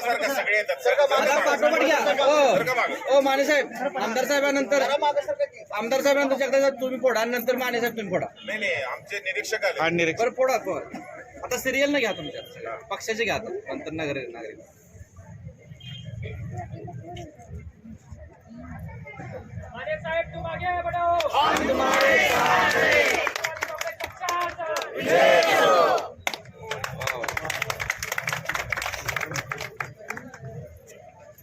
सारखं सगळे येतात. जरा पाठोपाठ घ्या ओ ओ माने साहेब आमदार साहेबांनंतर आमदार साहेबांनंतर जगदा तुम्ही फोडा. आणि नंतर माने साहेब तुम्ही फोडा. नाही नाही आमचे निरीक्षक आले. बरं फोडा फोडा. आता सिरियल न घ्या तुमच्या. पक्षाचे घ्या आता. नंतर नगर नागरिक. माने साहेब तुम आगे बढ़ो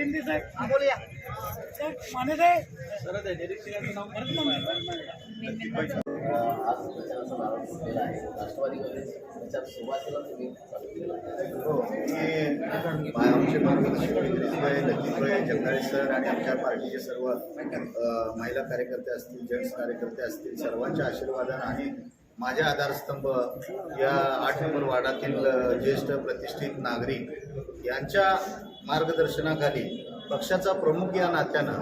शिंदे साहेब तुम आगे बढ़ो आज प्रचाराचा प्रारंभ झालेला आहे राष्ट्रवादी काँग्रेस प्रचार तुम्ही हो मी आमचे मार्गदर्शक जगदाळे सर आणि आमच्या पार्टीचे सर्व महिला कार्यकर्ते असतील जेंट्स कार्यकर्ते असतील सर्वांच्या आशीर्वादानं आणि माझ्या आधारस्तंभ या आठ नंबर वार्डातील ज्येष्ठ प्रतिष्ठित नागरिक यांच्या मार्गदर्शनाखाली पक्षाचा प्रमुख या नात्यानं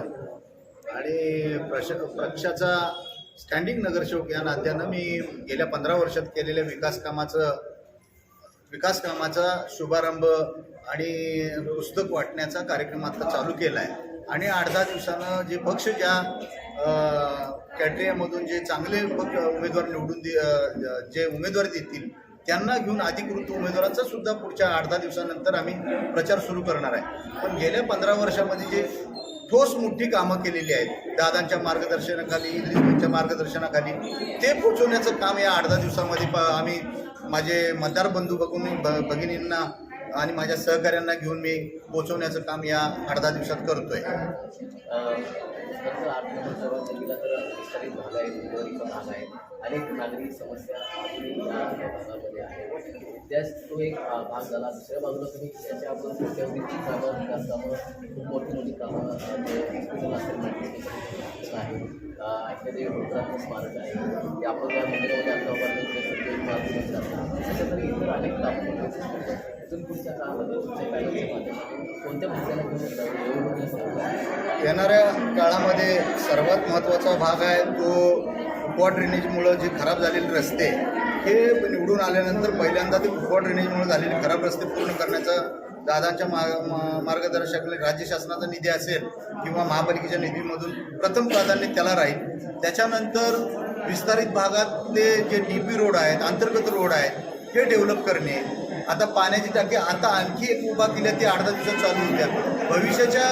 आणि प्रश पक्षाचा स्टँडिंग नगरसेवक या नात्यानं मी गेल्या पंधरा वर्षात केलेल्या विकास कामाचं विकास कामाचा शुभारंभ आणि पुस्तक वाटण्याचा कार्यक्रम आता चालू केला आहे आणि आठ दहा दिवसानं जे पक्ष ज्या कॅटेरियामधून जे चांगले पक्ष उमेदवार निवडून दे जे उमेदवार देतील त्यांना घेऊन अधिकृत उमेदवारांचा सुद्धा पुढच्या आठ दहा दिवसानंतर आम्ही प्रचार सुरू करणार आहे. पण गेल्या पंधरा वर्षामध्ये जे ठोस मोठी कामं केलेली आहेत दादांच्या मार्गदर्शनाखाली इद्रिसभाईंच्या मार्गदर्शनाखाली ते पोचवण्याचं काम या आठ दहा दिवसामध्ये प आम्ही माझे मतदार बंधू बघून भगिनींना आणि माझ्या सहकाऱ्यांना घेऊन मी पोचवण्याचं काम या आठ दहा दिवसात करतोय. सर्वात भाग आहे भाग आहे. अनेक नागरिक समस्या त्याच तो एक भाग झाला. दुसऱ्या बाजूला तुम्ही त्याच्या आपण कोट्यावधीची कामं विकास कामं खूप मोठी मोठी कामं हॉस्पिटल असेल आहे एखादे स्मारक आहे ते आपण त्या मंदिरामध्ये आता उभारलं तरी इतर अनेक कामं येणाऱ्या काळामध्ये सर्वात महत्त्वाचा भाग आहे तो उपवा ड्रेनेजमुळं जे खराब झालेले रस्ते हे निवडून आल्यानंतर पहिल्यांदा ते उपवा ड्रेनेजमुळे झालेले खराब रस्ते पूर्ण करण्याचा दादांच्या मा मा- राज्य शासनाचा निधी असेल किंवा महापालिकेच्या निधीमधून प्रथम प्राधान्य त्याला राहील. त्याच्यानंतर विस्तारित भागात ते जे डी पी रोड आहेत अंतर्गत रोड आहेत हे डेव्हलप करणे आता पाण्याची टाकी आता आणखी एक उभा केल्या ती अर्धा दिवसात चालू होत्या भविष्याच्या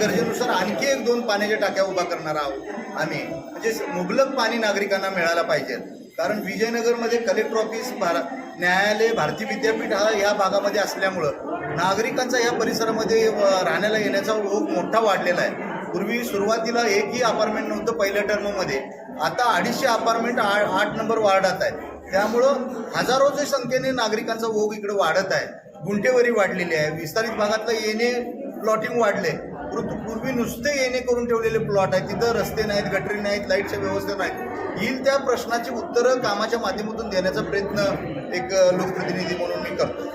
गरजेनुसार आणखी एक दोन पाण्याच्या टाक्या उभा करणार आहोत आम्ही. म्हणजे मुबलक पाणी नागरिकांना मिळायला पाहिजे. कारण विजयनगरमध्ये कलेक्टर ऑफिस भार न्यायालय भारतीय विद्यापीठ हा या भागामध्ये असल्यामुळं नागरिकांचा या परिसरामध्ये राहण्याला येण्याचा ओघ मोठा वाढलेला आहे. पूर्वी सुरुवातीला एकही अपार्टमेंट नव्हतं पहिल्या टर्ममध्ये आता अडीचशे अपार्टमेंट आठ नंबर वार्डात आहे. त्यामुळं हजारोच्या संख्येने नागरिकांचा ओघ इकडे वाढत आहे गुंठेवरी वाढलेली आहे विस्तारित भागातलं येणे प्लॉटिंग वाढले परंतु पूर्वी नुसते येणे करून ठेवलेले प्लॉट आहेत तिथं रस्ते नाहीत गटरी नाहीत लाईटच्या व्यवस्था नाहीत. येईल त्या प्रश्नाची उत्तरं कामाच्या माध्यमातून देण्याचा प्रयत्न एक लोकप्रतिनिधी म्हणून मी करतो.